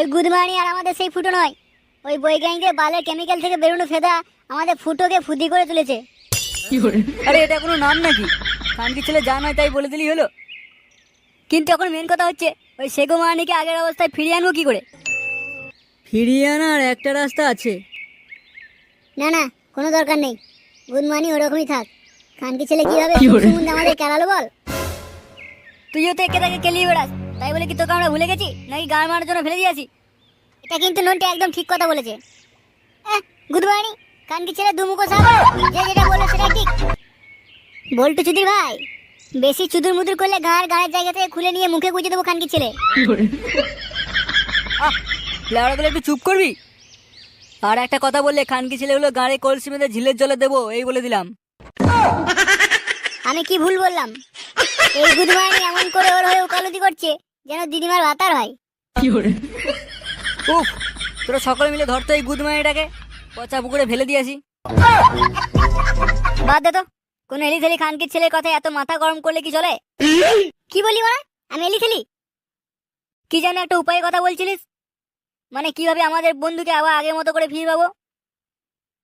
ওই গুদমানি আর আমাদের সেই ফুটো নয়। ওই বৈজ্ঞানিকদের বালের কেমিক্যাল থেকে বেরোনো ফেদা আমাদের ফুটোকে ফুদি করে তুলেছে। আরে এটা কোনো নাম নাকি? খানকি ছেলে যা নয় তাই বলে দিলেই হলো। কিন্তু এখন মেন কথা হচ্ছে ওই সেগো মানিকে আগের অবস্থায় ফিরিয়ে আনব কি করে? ফিরিয়ে আনার একটা রাস্তা আছে। না না কোনো দরকার নেই। গুদমানি ওরকমই থাক। খানকি ছেলে কীভাবে আমাদের কেলালো বল? তুইও তো একে তাকে কেলিয়ে বেড়াস। তাই বলে কি তোকে আমরা ভুলে গেছি? নাকি গান মারার জন্য ফেলে দিয়েছি এটা কিন্তু নন্টে একদম ঠিক কথা বলেছে। গুদমানি খানকি ছেলে দুমুখো সাপ। যে যেটা বলল সেটা ঠিক। বল্টু চুদির ভাই বেশি চুদুর মুদুর করলে গাঁয়ের গায়ের জায়গা থেকে খুলে নিয়ে মুখে গুজে দেবো খানকি ছেলে। লেওড়াগুলো একটু চুপ করবি? আর একটা কথা বললে খানকি ছেলেগুলো গাড়ি কলসি মেঁধে ঝিলের জলে দেবো এই বলে দিলাম। আমি কি ভুল বললাম? এই গুদমানি এমন করে ওর হয়ে ওকালতি করছে যেন দিদিমার ভাতার হয়। উফ তোরা সকলে মিলে ধরতো এই গুদমানিটাকে। পচা পুকুরে ফেলে দিয়েছি বাদ দে তো। কোন এলি থেলি খানকির ছেলের কথা এত মাথা গরম করলে কি চলে? কি বলি? মানে আমি এলি থেলি কি জানি একটা উপায়ের কথা বলছিলিস? মানে কীভাবে আমাদের বন্ধুকে আবার আগের মতো করে ফিরে পাবো?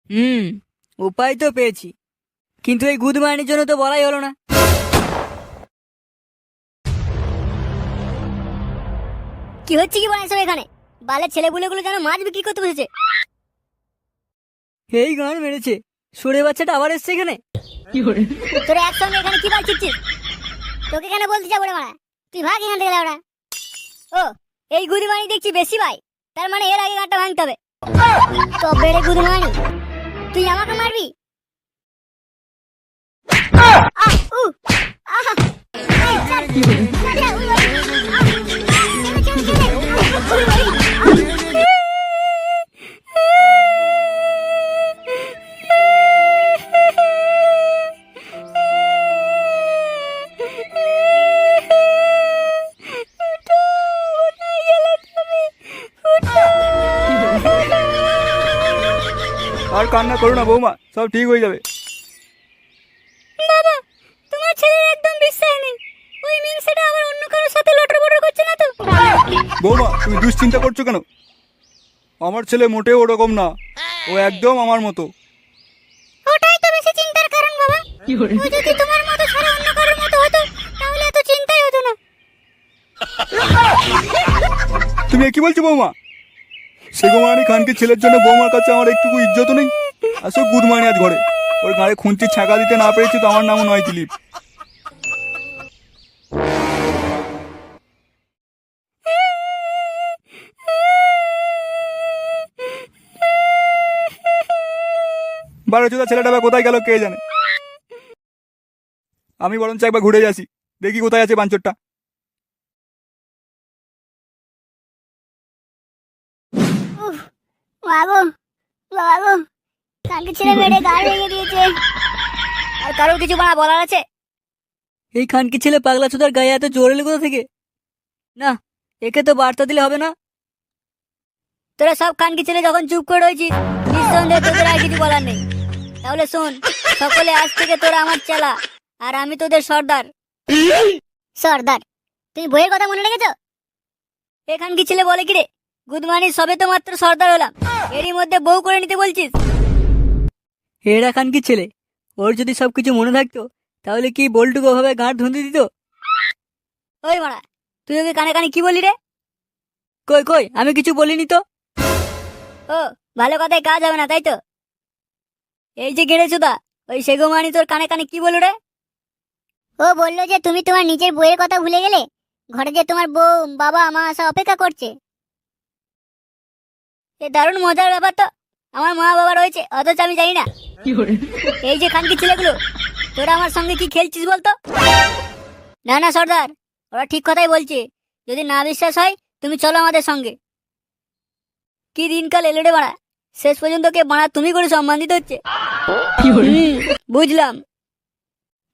হুম উপায় তো পেয়েছি। কিন্তু এই গুদমানির জন্য তো বলাই হলো না। কি হচ্ছে কি বলে এখানে? বালের ছেলেপুলেগুলো যেন মাছ বিক্রি করতে বসেছে এই গান মেরেছে সরে বাচ্চাটা আবার এসছে এখানে তোরা একসঙ্গে এখানে কি বালছিস তোকে কেন বলতে যাব রে মারা তুই ভাগ এখান থেকে ওরা ও এই গুদিমানি দেখছি বেশি ভাই তার মানে এর আগে গাঁটটা ভাঙতে হবে তবে রে গুদিমানি তুই আমাকে মারবি আহ, উ, আহা, আর কান্না করো না বৌমা। সব ঠিক হয়ে যাবে। বাবা তোমার ছেলের একদম বিশ্বাস নেই। ওই মিনসেটা আবার অন্য কারোর সাথে লটর বটর করছে না তো? বৌমা তুমি দুশ্চিন্তা করছ কেন? আমার ছেলে মোটেও ওরকম না। ও একদম আমার মতো। ওটাই তো বেশি চিন্তার কারণ বাবা। ও যদি তোমার মতো ছাড়া অন্য কারোর মতো হতো তাহলে এত চিন্তাই হতো না। তুমি কি বলছো বৌমা? সেগুমানি খানকে ছেলের জন্য বৌমার কাছে আমার একটুকু ইজ্জত নেই। আসো গুদমানি আজ ঘরে। ওর গাড়ি খুঁজছি ছাকা দিতে না পেরেছি তো আমার নামও নয় দিলীপ। বারো চোদা ছেলেটা কোথায় গেল কে জানে? আমি বরঞ্চ একবার ঘুরে যাচ্ছি দেখি কোথায় আছে বাঞ্চরটা। বাবু বাবু কালকে ছেলে মেরে গাড়ি ভেঙে দিয়েছে। আর কারোর কিছু বানা বলার আছে? এই খানকি ছেলে পাগলা চোদার গায়ে এত জোর এলো কোথা থেকে? না একে তো বার্তা দিলে হবে না। তোরা সব খানকি ছেলে যখন চুপ করে রয়েছিস নিঃসন্দেহে তোদের আর কিছু বলার নেই। তাহলে শোন সকলে আজ থেকে তোরা আমার চেলা আর আমি তোদের সর্দার। সর্দার তুমি বইয়ের কথা মনে রেখেছো? এখান কি ছেলে বলে কি রে? গুদমানি সবে তো মাত্র সর্দার হলাম। এরই মধ্যে বউ করে নিতে বলছিস? এরা খান কি ছেলে? ওর যদি সবকিছু মনে থাকতো তাহলে কি বল্টুকে ভাবে গাঁট ধুঁধে দিত? ওই মারা তুই ওকে কানে কানে কি বলি রে? কই কই আমি কিছু বলিনি তো? ও ভালো কথায় কাজ হবে না তাই তো? এই যে গেড়ে চুদা ওই সেগুমানি তোর কানে কানে কি বলো রে? ও বলল যে তুমি তোমার নিজের বইয়ের কথা ভুলে গেলে ঘরে যে তোমার বউ বাবা মা আসা অপেক্ষা করছে। এ দারুণ মজার ব্যাপার তো। আমার মা বাবা রয়েছে, অথচ আমি জানি না। এই যে খানকি ছেলেগুলো, তোরা আমার সঙ্গে কি খেলছিস বলতো? না না, সর্দার, ওরা ঠিক কথাই বলছে। যদি না বিশ্বাস হয়, তুমি চলো আমাদের সঙ্গে। কি দিনকাল এলো রে বাড়া। শেষ পর্যন্ত কে বাড়া, তুমি করে সম্মান দিতে হচ্ছে বুঝলাম।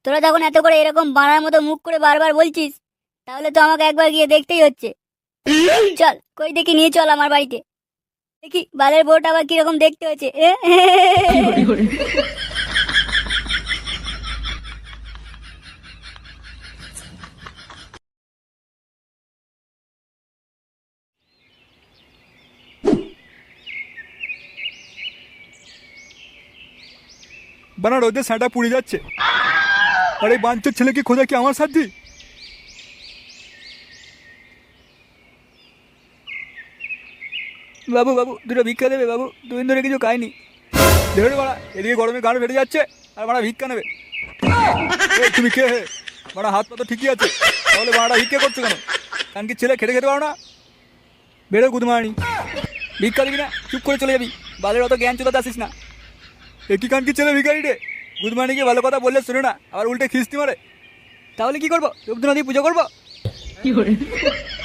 তোরা যখন এত করে এরকম বাড়ার মতো মুখ করে বারবার বলছিস, তাহলে তো আমাকে একবার গিয়ে দেখতেই হচ্ছে। চল, কই দেখি নিয়ে চল আমার বাড়িতে। দেখি বালের বোট আবার কীরকম দেখতে হয়েছে বানা রোদে সাটা পুড়ে যাচ্ছে। আরে বাঞ্চের ছেলে কি খোঁজা কি আমার সাথী বাবু বাবু দুটো ভিক্ষা দেবে বাবু। দুদিন ধরে কিছু খাইনি। দেখে বাড়া এদিকে গরমে গান বেড়ে যাচ্ছে আর বাড়া ভিক্ষা নেবে। তুমি কে হে? বাড়া হাত পা তো ঠিকই আছে। তাহলে বাড়া ভিক্ষা করছ কেন? কারণ কি ছেলে খেটে খেতে পারো না? বেরো গুদমানি। ভিক্ষা দিবি না চুপ করে চলে যাবি। বালের অত জ্ঞান চোদাতে আসিস না। একই কান কি ছেলে ভিখারি রে? গুদমানিকে ভালো কথা বললে শুনে না আবার উল্টে খিস্তি মারে। তাহলে কি করব? দিয়ে পুজো করব? কি করে?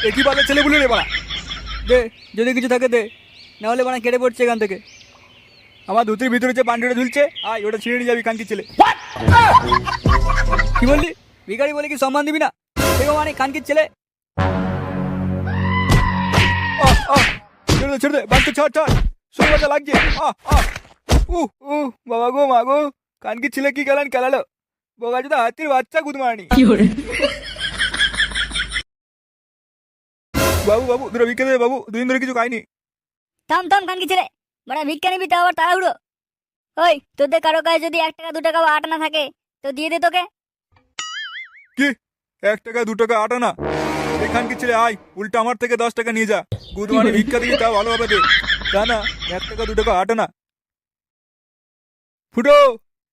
একই বালের ছেলে বলে রে বাড়া দে যদি কিছু থাকে দে। নাহলে মানে কেটে পড়ছে এখান থেকে। আমার ধুতির ভিতরে যে পান্ডিটা ঝুলছে আয় ওটা ছিঁড়ে নিয়ে যাবি কানকি ছেলে। কি বললি? ভিখারি বলে কি সম্মান দিবি না? দেখো মানে কানকির ছেলে। ছেড়ে দে ছেড়ে দে বাচ্চা ছাড় ছাড়। বাচ্চা লাগছে। আহ আহ। উ উ বাবা গো মা গো। কানকির ছেলে কি গেলেন খেলালো। বোকা যদি হাতির বাচ্চা গুদমানি। বাবু বাবু দুটো ভিক্ষা দেবে বাবু দুদিন ধরে কিছু খাইনি। থাম থাম কানকি ছেলে বড় ভিক্ষা নিবি তো আবার তাড়াহুড়ো। ওই তোদের কারও কাছে যদি এক টাকা দু টাকা বা আট না থাকে তো দিয়ে দে তোকে। কি? এক টাকা দু টাকা আটা না এখান কি ছেলে? আয় উল্টা আমার থেকে দশ টাকা নিয়ে যা। গুদমানি ভিক্ষা দিবি তা ভালোভাবে দে। তা না এক টাকা দু টাকা আটা না ফুটো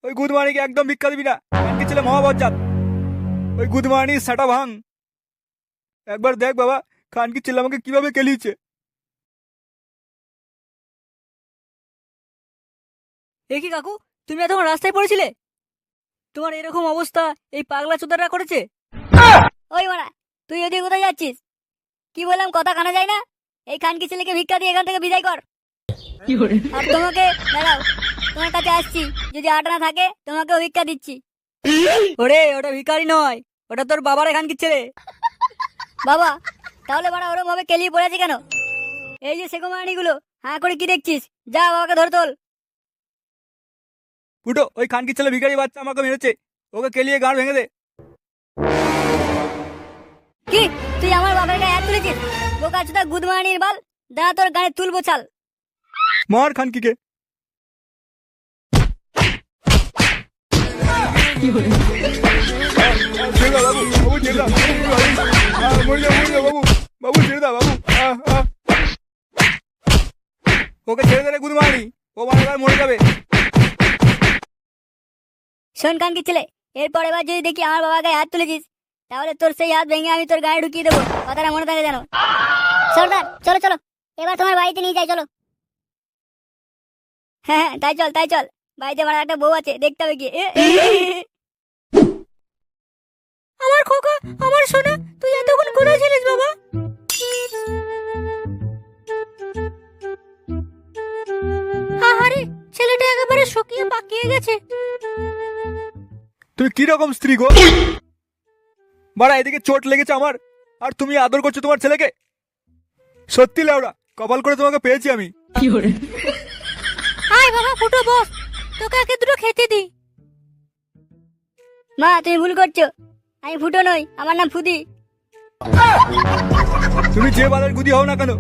ওই গুদমানিকে একদম ভিক্ষা দিবি না। এখান কি ছেলে মহাবজ্জাত? ওই গুদমানি সাটা ভাঙ। একবার দেখ বাবা খানকি ছেলে আমাকে কীভাবে কেলিয়েছে? কি কাকু তুমি এতক্ষণ রাস্তায় পড়েছিলে? তোমার এরকম অবস্থা এই পাগলা চোদাররা করেছে? ওই মারা তুই ওদিকে কোথায় যাচ্ছিস? কি বললাম কথা কানা যায় না? এই খানকি ছেলেকে ভিক্ষা দিয়ে এখান থেকে বিদায় কর। আর তোমাকে দাঁড়াও তোমার কাছে আসছি। যদি আটা না থাকে তোমাকেও ভিক্ষা দিচ্ছি। ওরে ওটা ভিখারি নয় ওটা তোর বাবার এখানকি ছেলে। বাবা তাহলে বাড়া ওরম ভাবে কেলিয়ে পড়ে আছে কেন? এই যে সেগোমানিগুলো হ্যাঁ করে কি দেখছিস? যা বাবাকে ধরে তোল। ফুটো ওই খানকি ছেলে ভিখারি বাচ্চা আমাকে মেরেছে। ওকে কেলিয়ে গাঁড় ভেঙে দে। কি? তুই আমার বাবার গায়ে হাত তুলেছিস? বোকা চোদা গুদমানির বাল? দাঁড়া তোর গায়ে তুলবো চাল মার খানকিকে। ছেড়ে দাও ছেড়ে মরে যাবে শোন ছেলে, এরপর এবার যদি দেখি আমার গায়ে হাত তুলেছিস, তাহলে তোর সেই হাত ভেঙে আমি তোর গায়ে ঢুকিয়ে দেবো। কথাটা মনে থাকে জানো সর্দার চলো চলো। এবার তোমার বাড়িতে নিয়ে যাই, চলো। হ্যাঁ হ্যাঁ তাই চল তাই চল। বাড়িতে আমার একটা বউ আছে, দেখতে হবে কি আমার সোনা তুই এতক্ষণ কোথায় ছিলিস বাবা? আহারে ছেলেটা একেবারে শুকিয়ে পাকিয়ে গেছে। কি রকম স্ত্রী গো? বাড়া এদিকে চোট লেগেছে আমার আর তুমি আদর করছ তোমার ছেলেকে? সত্যি কপাল করে তোমাকে পেয়েছি আমি। আয় বাবা ফুটো বস তোকে একে দুটো খেতে দি মা তুমি ভুল করছ। আমি ফুটো নই আমার নাম ফুদি। তুমি যে বালের গুদি হও না কেন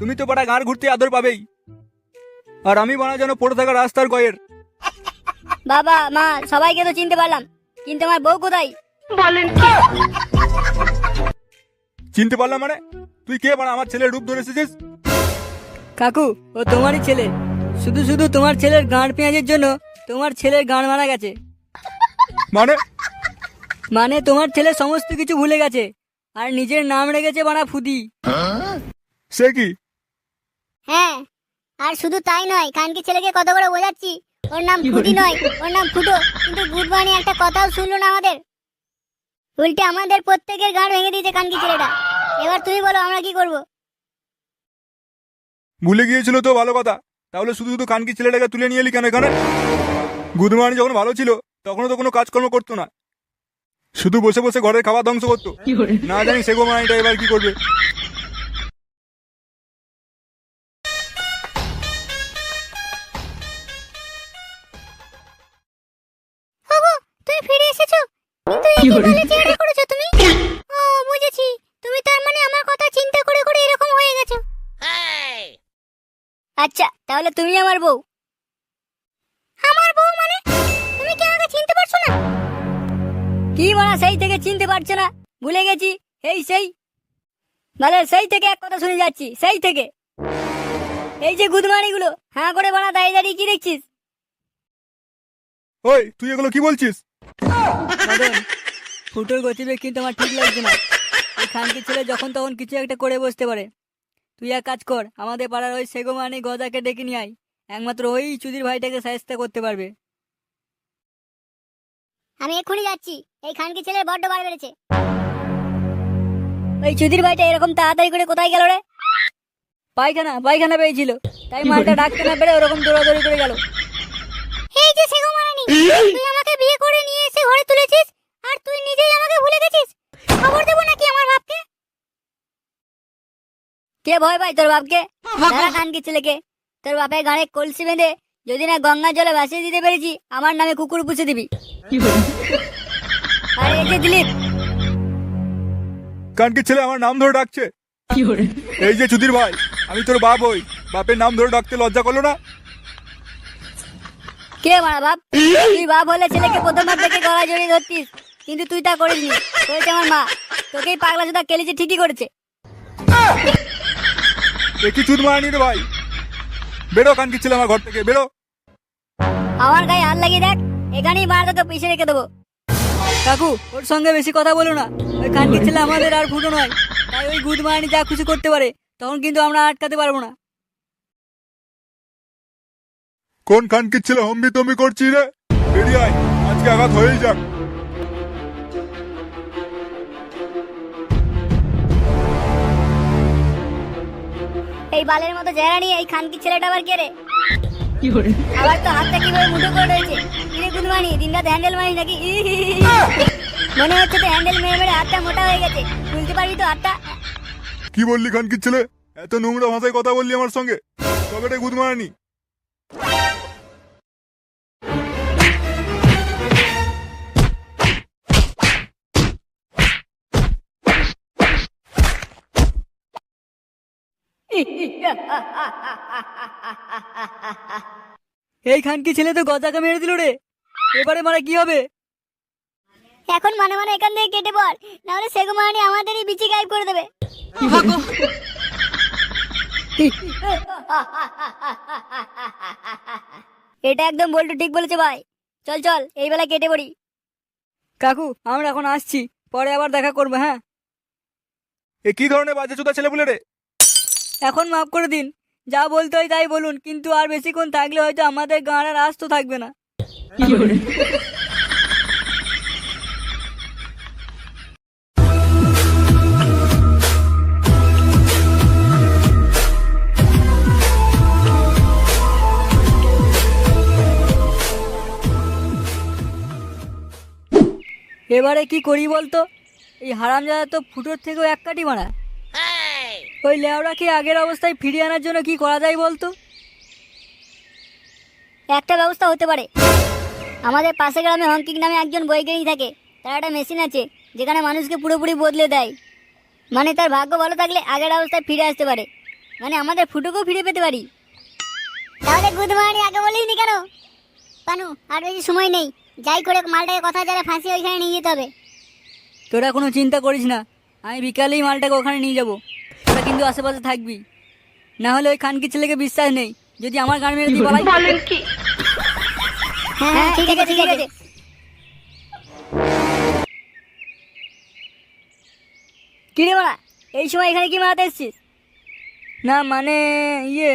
তুমি তো বাড়া গাঁর ঘুরতে আদর পাবেই। আর আমি বানা যেন পড়ে থাকা রাস্তার গয়ের। বাবা মা সবাইকে তো চিনতে পারলাম কিন্তু আমার বউ কোথায়? বলেন চিনতে পারলাম মানে? তুই কে বাড়া আমার ছেলের রূপ ধরে এসেছিস? কাকু ও তোমারই ছেলে। শুধু শুধু তোমার ছেলের গাঁড় পেঁয়াজের জন্য তোমার ছেলের গাঁড় মারা গেছে। মানে? মানে তোমার ছেলে সমস্ত কিছু ভুলে গেছে। আর নিজের নাম রেখেছে বানা ফুদি। সে কি? হ্যাঁ আর শুধু তাই নয় খানকি ছেলেকে কত করে বোঝাচ্ছি। ওর নাম ফুটি নয় ওর নাম ফুটো। কিন্তু গুডবানি একটা কথাও শুনলো না আমাদের। উল্টে আমাদের প্রত্যেকের গাড় ভেঙে দিয়েছে কানকি ছেলেটা। এবার তুমি বলো আমরা কি করব? ভুলে গিয়েছিল তো ভালো কথা। তাহলে শুধু শুধু কানকি ছেলেটাকে তুলে নিয়ে এলি কেন এখানে? গুদমানি যখন ভালো ছিল তখনও তো কোনো কাজকর্ম করতো না। শুধু বসে বসে ঘরের খাবার ধ্বংস করতো। না জানি সে গোমানিটা এবার কি করবে। তুমি ফিরে এসেছ? কিন্তু এই কি করেছ তুমি? ও বুঝেছি। তুমি তার মানে আমার কথা চিন্তা করে করে এরকম হয়ে গেছো। আচ্ছা তাহলে তুমি আমার বউ। কি মানা সেই থেকে চিনতে পারছ না? ভুলে গেছি। এই সেই। মানে সেই থেকে এক কথা শুনে যাচ্ছি। সেই থেকে। এই যে গুদমানি গুলো হ্যাঁ করে বানা দাঁড়িয়ে দাঁড়িয়ে কি দেখছিস? ওই তুই এগুলো কি বলছিস? ফুটোর গতিবেগ কিন্তু আমার ঠিক লাগছে না। এই খানকি ছেলে যখন তখন কিছু একটা করে বসতে পারে। তুই এক কাজ কর আমাদের পাড়ার ওই সেগোমানি গজাকে ডেকে নিয়ে আয়। একমাত্র ওই চুদির ভাইটাকে সাহায্য করতে পারবে। আমি এক্ষুনি যাচ্ছি। এই খানকি ছেলের বড্ড বার বেড়েছে। ওই চুদির ভাইটা এরকম তাড়াতাড়ি করে কোথায় গেল রে? পায়খানা পায়খানা পেয়েছিল। তাই মালটা ডাকতে না পেরে ওরকম দৌড়াদৌড়ি করে গেল। এই যে সেগো মারানি তুই আমাকে বিয়ে করে নিয়ে এসে ঘরে তুলেছিস? আর তুই নিজেই আমাকে ভুলে গেছিস? খবর দেবো নাকি আমার বাপকে? কে ভয় ভাই তোর বাপকে? খানকি ছেলেকে। তোর বাপের গাড়ে কলসি বেঁধে যদি না গঙ্গার জলে ভাসিয়ে দিতে পেরেছি আমার নামে কুকুর পুষে দিবি। আর এই যে দিলীপ কানকি ছেলে আমার নাম ধরে ডাকছে। এই যে চুদির ভাই আমি তোর বাপ ওই বাপের নাম ধরে ডাকতে লজ্জা করল না? কে মারা বাপ? তুই বাপ হলে ছেলেকে প্রথমবার থেকে গলায় জড়িয়ে ধরতিস কিন্তু তুই তা করিসনি। করেছে আমার মা। তোকেই পাগলা সুদা কেলিছে ঠিকই করেছে। একই চুদ মারানি রে ভাই? বেরো কানকি ছেলে আমার ঘর থেকে বেরো। আমার গায়ে হাত লাগিয়ে দেখ এখানেই মার তোকে পিছিয়ে রেখে দেবো। কাকু ওর সঙ্গে বেশি কথা বলো না। ওই কানকি ছেলে আমাদের আর ফুটো নয়। তাই ওই গুদ মারানি যা খুশি করতে পারে তখন কিন্তু আমরা আটকাতে পারব না। কোন কানকি ছেলে হম্বি তম্বি করছি রে? বেরিয়ে আয় আজকে আঘাত হয়েই যাক। এই বালের মতো জেরা নিয়ে এই খানকি ছেলেটা আবার কে রে? আবার তো হাতটা কীভাবে মুঠো করে রয়েছে? কিরে গুদমানি দিনরাত হ্যান্ডেল মারি নাকি। মনে হচ্ছে তো হ্যান্ডেল মেরে মেরে হাতটা মোটা হয়ে গেছে। তুলতে পারবি তো হাতটা? কি বললি খানকি ছেলে? এত নোংরা ভাষায় কথা বললি আমার সঙ্গে। পকেটে গুদ এই খানকি ছেলে তো গজাকে মেরে দিল রে। এবারে মারা কি হবে? এখন মানে মানে এখান থেকে কেটে পড়। নাহলে সেগো মারানি আমাদেরই বিচি গায়েব করে দেবে। এটা একদম বল্টু ঠিক বলেছে ভাই। চল চল এই বেলা কেটে পড়ি। কাকু আমরা এখন আসছি। পরে আবার দেখা করব হ্যাঁ? এ কি ধরনের বাজে চোদা ছেলে বলে রে? এখন মাফ করে দিন। যা বলতে হয় তাই বলুন কিন্তু আর বেশিক্ষণ থাকলে হয়তো আমাদের গাঁড় আর আস্ত থাকবে না। এবারে কি করি বলতো? এই হারামজাদা তো ফুটোর থেকেও এক কাটি মারা। ওই লেওড়াকে আগের অবস্থায় ফিরিয়ে আনার জন্য কি করা যায় বলতো? একটা ব্যবস্থা হতে পারে। আমাদের পাশে গ্রামে হংকিং নামে একজন বৈজ্ঞানিক থাকে। তার একটা মেশিন আছে যেখানে মানুষকে পুরোপুরি বদলে দেয়। মানে তার ভাগ্য ভালো থাকলে আগের অবস্থায় ফিরে আসতে পারে। মানে আমাদের ফুটোকেও ফিরে পেতে পারি। তাহলে গুদমানি আগে বলিনি কেন? পানু আর বেশি সময় নেই। যাই করে মালটাকে কথা যারা ফাঁসি ওইখানে নিয়ে যেতে হবে। তোরা কোনো চিন্তা করিস না। আমি বিকালেই মালটাকে ওখানে নিয়ে যাব। তোরা কিন্তু আশেপাশে থাকবি। না হলে ওই খানকি ছেলেকে বিশ্বাস নেই। যদি আমার গান মেরে দিয়ে বলাই হ্যাঁ হ্যাঁ ঠিক আছে ঠিক আছে। কিরে মারা এই সময় এখানে কি মারাতে এসছিস? না মানে ইয়ে।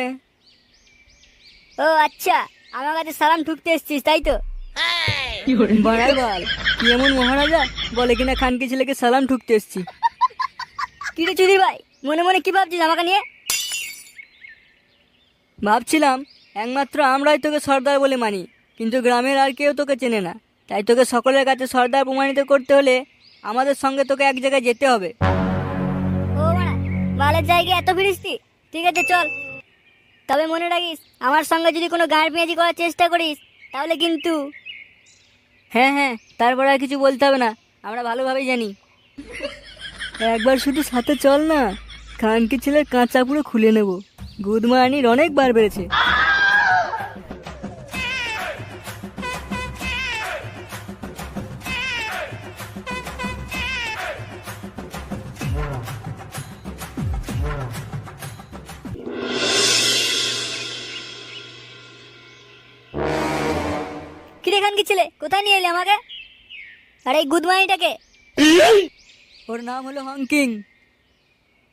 ও আচ্ছা আমার কাছে সালাম ঠুকতে এসছিস তাই তো? বাড়াই বল কি এমন মহারাজা বলে কিনা খানকি ছেলেকে সালাম ঠুকতে এসছি। কিরে চুদি ভাই? মনে মনে কি ভাবছিস আমাকে নিয়ে? ভাবছিলাম একমাত্র আমরাই তোকে সর্দার বলে মানি কিন্তু গ্রামের আর কেউ তোকে চেনে না। তাই তোকে সকলের কাছে সর্দার প্রমাণিত করতে হলে আমাদের সঙ্গে তোকে এক জায়গায় যেতে হবে। ও বালের জায়গায় এত ফিরিসতি ঠিক আছে চল। তবে মনে রাখিস আমার সঙ্গে যদি কোনো গাঁড় পেঁয়াজি করার চেষ্টা করিস তাহলে কিন্তু হ্যাঁ হ্যাঁ তারপর আর কিছু বলতে হবে না আমরা ভালোভাবেই জানি। একবার শুধু সাথে চল না। খানকি ছেলের কাঁচা পুরো খুলে নেব। গুদমারানির অনেক বার বেড়েছে। কিরে খানকি ছেলে কোথায় নিয়ে এলে আমাকে? আরে এই ওর নাম হলো হংকিং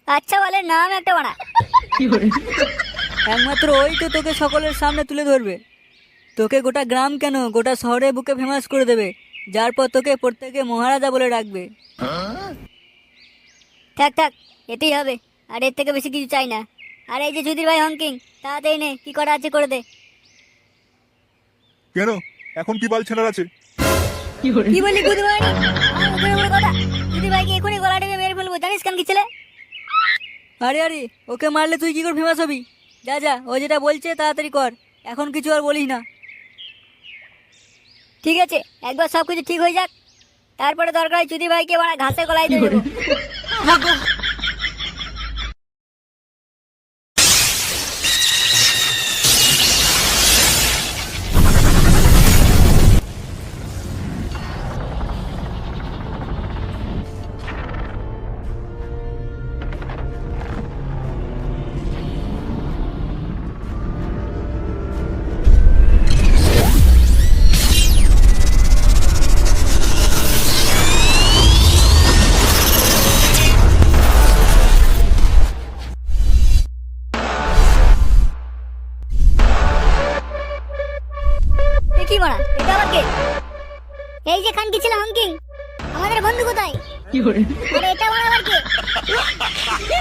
আচ্ছা বলে নাম একটা বানা। একমাত্র ওই তো তোকে সকলের সামনে তুলে ধরবে। তোকে গোটা গ্রাম কেন গোটা শহরে বুকে ফেমাস করে দেবে যার পর তোকে প্রত্যেকে মহারাজা বলে ডাকবে। থাক থাক এতেই হবে আর এর থেকে বেশি কিছু চাই না। আর এই যে সুধীর ভাই হংকিং তাড়াতাড়ি নে কি করা আছে করে দে। কেন? এখন কি বাল ছেনার আছে? কি বলি গুদমানি আমার মুখের উপরে কথা। সুধীর ভাইকে এখনই গলা টেপে মেরে ফেলব জানিস কেন কি ছেলে? আরে আরে, ওকে মারলে তুই কি করে ফেমাস হবি? যা যা, ও যেটা বলছে তাড়াতাড়ি কর। এখন কিছু আর বলিস না। ঠিক আছে, একবার সব কিছু ঠিক হয়ে যাক। তারপরে দরকার চুদি ভাইকে বানা ঘাসে গলায় দিয়ে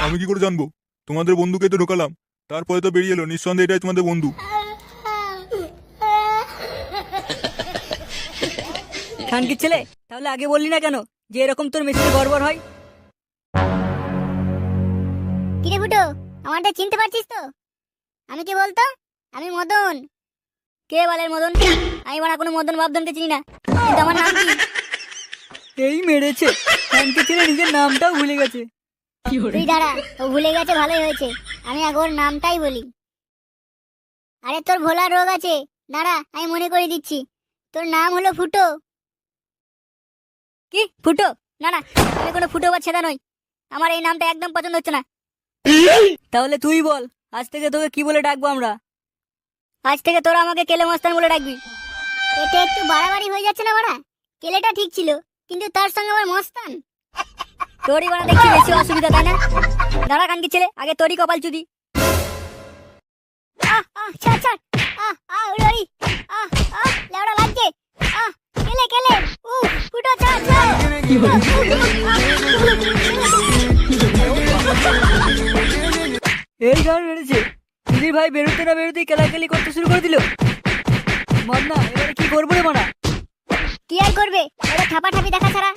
আমি কি করে জানব? তোমাদের বন্ধুকে তো ঢোকালাম। তারপরে তো বেরিয়ে এলো। নিঃসন্দেহে এটাই তোমাদের বন্ধু। খানকির ছেলে তাহলে আগে বললি না কেন যে এরকম তোর মেশিনে গড়বড় হয়? কিরে ফুটো আমারটা চিনতে পারছিস তো? আমি কি বলতো? আমি মদন। কে বলে মদন? আমি বানা কোনো মদন বাবদনকে চিনি না। কিন্তু আমার নাম কি? এই মেরেছে। খানকির ছেলে নিজের নামটাও ভুলে গেছে। তুই দাঁড়া ও ভুলে গেছে ভালোই হয়েছে। আমি নামটাই বলি। আরে তোর রোগ আছে। দাঁড়া আমি মনে করে দিচ্ছি। তোর নাম হলো ফুটো। কি? ফুটো? না না আমি কোনো ফুটো বা ছেদা নই। আমার এই নামটা একদম পছন্দ হচ্ছে না। তাহলে তুই বল আজ থেকে তোকে কি বলে ডাকবো আমরা? আজ থেকে তোরা আমাকে কেলে মস্তান বলে ডাকবি। এটা একটু বাড়াবাড়ি হয়ে যাচ্ছে না বাড়া? কেলেটা ঠিক ছিল কিন্তু তার সঙ্গে আমার মস্তান? তোরই বানা দেখছি বেশি অসুবিধা তাই না দাঁড়া কানকি ছেলে আগে তোরই কপাল চুদি আহ আহ ছাড় ছাড় আহ আহ উড়ি উড়ি আহ আহ লেওড়া লাগছে আহ কেলে কেলে উ ফুটো ছাড় ছাড় এই গান মেরেছে দিদি ভাই বেরোতে না কেলাকেলি করতে শুরু করে দিল মদনা এবারে কি করব রে মানা কি আর করবে ওরা ঠাপাঠাপি দেখা ছাড়া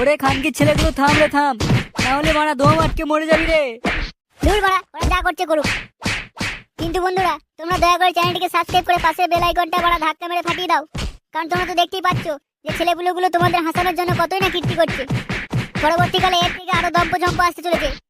ওরে খানকির ছেলেগুলো, থাম রে, থাম। নাহলে মারা দম আটকে মরে যাবি রে। দূর মারা, ওরা যা করছে করুক। কিন্তু বন্ধুরা, তোমরা দয়া করে চ্যানেলটিকে সাবস্ক্রাইব করে পাশে বেল আইকনটা বড় ধাক্কা মেরে ফাটিয়ে দাও। কারণ তোমরা তো দেখতেই পাচ্ছ যে ছেলেপুলেগুলো তোমাদের হাসানোর জন্য কতই না কীর্তি করছে। পরবর্তীকালে এর থেকে আরও দম্প জম্প আসতে চলেছে।